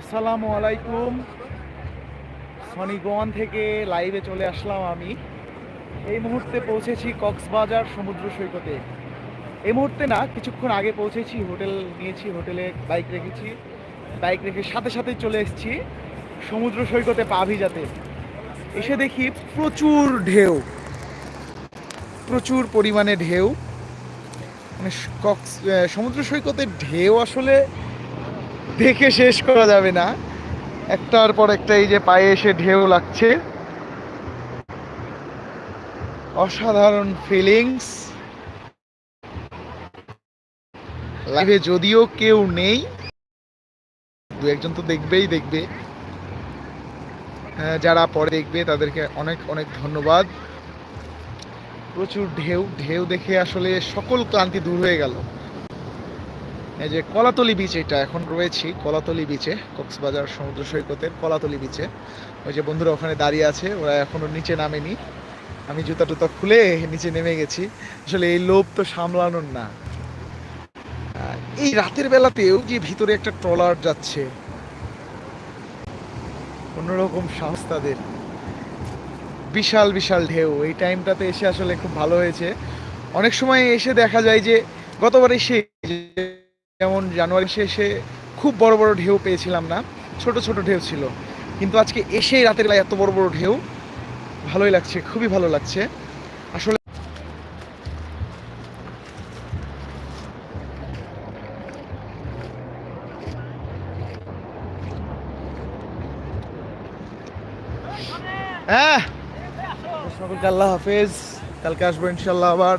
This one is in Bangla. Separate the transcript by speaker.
Speaker 1: আসসালামু আলাইকুম। সনিগন থেকে লাইভে চলে আসলাম আমি। এই মুহূর্তে পৌঁছেছি কক্সবাজার সমুদ্র সৈকতে। এই মুহূর্তে না, কিছুক্ষণ আগে পৌঁছেছি, হোটেল নিয়েছি, হোটেলে বাইক রেখেছি। বাইক রেখে সাথে সাথে চলে এসেছি সমুদ্র সৈকতে পা ভিজাতে। এসে দেখি প্রচুর ঢেউ। প্রচুর পরিমাণে ঢেউ। মানে কক্স সমুদ্র সৈকতের ঢেউ আসলে দেখে শেষ করা যাবে না। একটার পর একটা এই যে পায়ে এসে ঢেউ লাগছে। অসাধারণ ফিলিংস লাইভে যদিও কেউ নেই। দু একজন তো দেখবেই দেখবে। আহ, যারা পরে দেখবে তাদেরকে অনেক অনেক ধন্যবাদ। প্রচুর ঢেউ ঢেউ দেখে আসলে সকল ক্লান্তি দূর হয়ে গেল। এই যে কলাতলি বিচ এটা এখন রয়েছি, কলাতলি বিচে কক্সবাজার সমুদ্র সৈকতের কলাতলি বিচে ওই যে বন্ধুরা ওখানে দাঁড়িয়ে আছে, ওরা এখনও নিচে নামেনি। আমি জুতা টুতা খুলে নিচে নেমে গেছি। আসলে এই লোভ তো সামলানোর না। এই রাতের বেলাতেও যে ভিতরে একটা ট্রলার যাচ্ছে, অন্যরকম সাহস তাদের। বিশাল বিশাল ঢেউ। এই টাইমটাতে এসে আসলে খুব ভালো হয়েছে। অনেক সময় এসে দেখা যায় যে গতবার এসে যেমন জানুয়ারি শেষে খুব বড় বড় ঢেউ পেয়েছিলাম না, ছোট ছোট ঢেউ ছিল। কিন্তু আজকে এসেই রাতের বেলায় এত বড় বড় ঢেউ, ভালোই লাগছে, খুবই ভালো লাগছে। আসলে হ্যাঁ। সকলকে আল্লাহ হাফেজ, কালকে আসব ইনশাল্লাহ আবার।